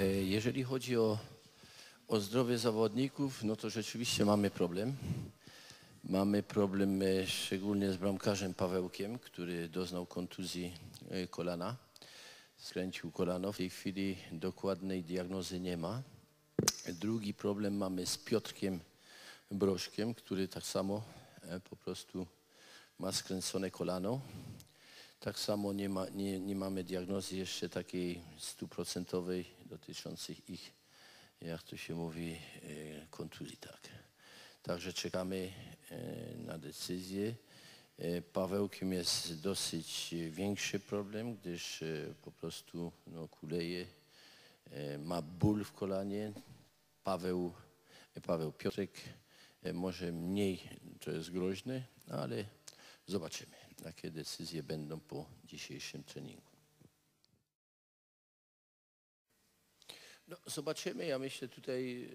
E, Jeżeli chodzi o, o zdrowie zawodników, no to rzeczywiście mamy problem. Mamy problem e, szczególnie z bramkarzem Pawełkiem, który doznał kontuzji e, kolana. Skręcił kolano. W tej chwili dokładnej diagnozy nie ma. Drugi problem mamy z Piotrkiem Brożkiem, który tak samo po prostu ma skręcone kolano. Tak samo nie, ma, nie, nie mamy diagnozy jeszcze takiej stuprocentowej dotyczącej ich, jak to się mówi, e, kontuzji. Tak. Także czekamy e, na decyzję. E, Pawełkiem jest dosyć większy problem, gdyż po prostu no, kuleje, ma ból w kolanie. Paweł, Paweł Piotrek może mniej, to jest groźne, ale zobaczymy, jakie decyzje będą po dzisiejszym treningu. No, zobaczymy. Ja myślę tutaj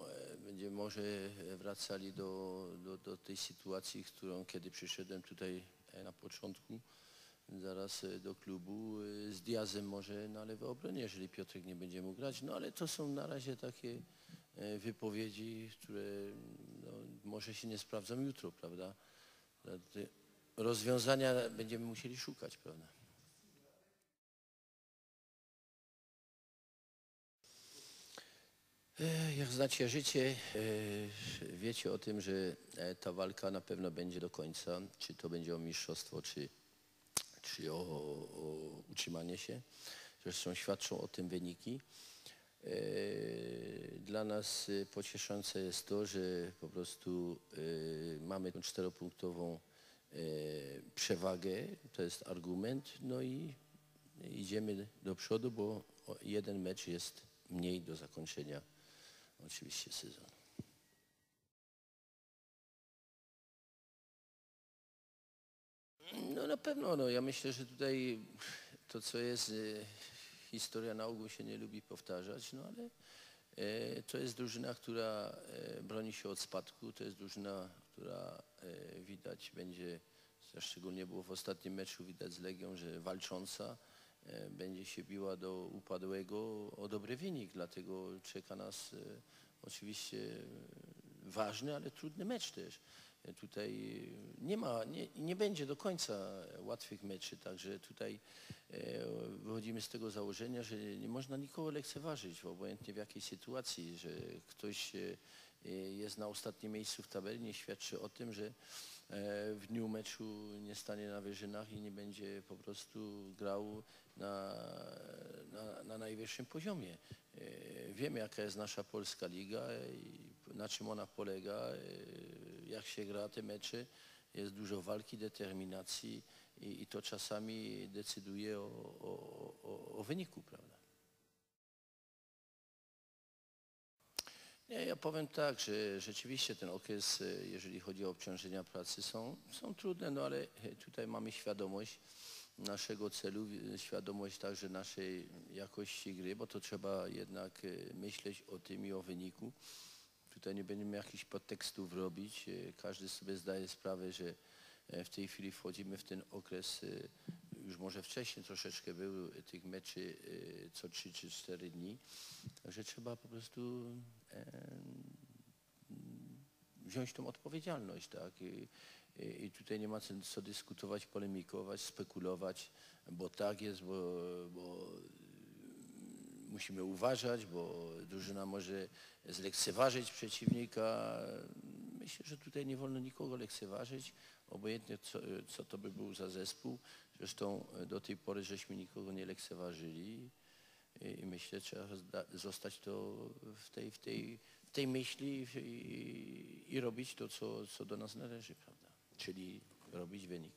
e, e, będziemy może wracali do, do, do tej sytuacji, którą kiedy przyszedłem tutaj e, na początku, zaraz do klubu z Diazem może na lewej obronie, jeżeli Piotrek nie będzie mógł grać. No ale to są na razie takie wypowiedzi, które no, może się nie sprawdzą jutro, prawda? Rozwiązania będziemy musieli szukać, prawda? E, Jak znacie życie, e, wiecie o tym, że e, ta walka na pewno będzie do końca, czy to będzie o mistrzostwo, czy, czy o, o utrzymanie się. Zresztą świadczą o tym wyniki. E, Dla nas e, pocieszające jest to, że po prostu e, mamy tą czteropunktową przewagę, to jest argument, no i idziemy do przodu, bo jeden mecz jest mniej do zakończenia oczywiście sezonu. No na pewno, no. Ja myślę, że tutaj to co jest, historia na ogół się nie lubi powtarzać, no ale e, to jest drużyna, która e, broni się od spadku, to jest drużyna, która e, widać będzie, szczególnie było w ostatnim meczu widać z Legią, że walcząca będzie się biła do upadłego o dobry wynik, dlatego czeka nas oczywiście ważny, ale trudny mecz też. E, Tutaj nie ma, nie, nie będzie do końca łatwych meczy, także tutaj e, wychodzimy z tego założenia, że nie można nikogo lekceważyć, obojętnie w jakiej sytuacji, że ktoś e, e, jest na ostatnim miejscu w tabeli, nie świadczy o tym, że e, w dniu meczu nie stanie na wyżynach i nie będzie po prostu grał na, na, na najwyższym poziomie. E, Wiemy, jaka jest nasza polska liga i na czym ona polega, e, jak się gra te mecze. Jest dużo walki, determinacji i, i to czasami decyduje o, o, o, o wyniku, prawda? Nie, ja powiem tak, że rzeczywiście ten okres, jeżeli chodzi o obciążenia pracy, są, są trudne, no ale tutaj mamy świadomość naszego celu, świadomość także naszej jakości gry, bo to trzeba jednak myśleć o tym i o wyniku. Tutaj nie będziemy jakichś podtekstów robić. E, Każdy sobie zdaje sprawę, że e, w tej chwili wchodzimy w ten okres, e, już może wcześniej troszeczkę był tych meczy co 3 czy 4 dni. Także trzeba po prostu e, wziąć tą odpowiedzialność, tak? I, i, tutaj nie ma co dyskutować, polemikować, spekulować, bo tak jest, bo, bo musimy uważać, bo drużyna może zlekceważyć przeciwnika. Myślę, że tutaj nie wolno nikogo lekceważyć, obojętnie co, co to by był za zespół. Zresztą do tej pory żeśmy nikogo nie lekceważyli i myślę, że trzeba zostać to w tej, w tej, w tej myśli i, i robić to, co, co do nas należy, prawda? Czyli robić wynik.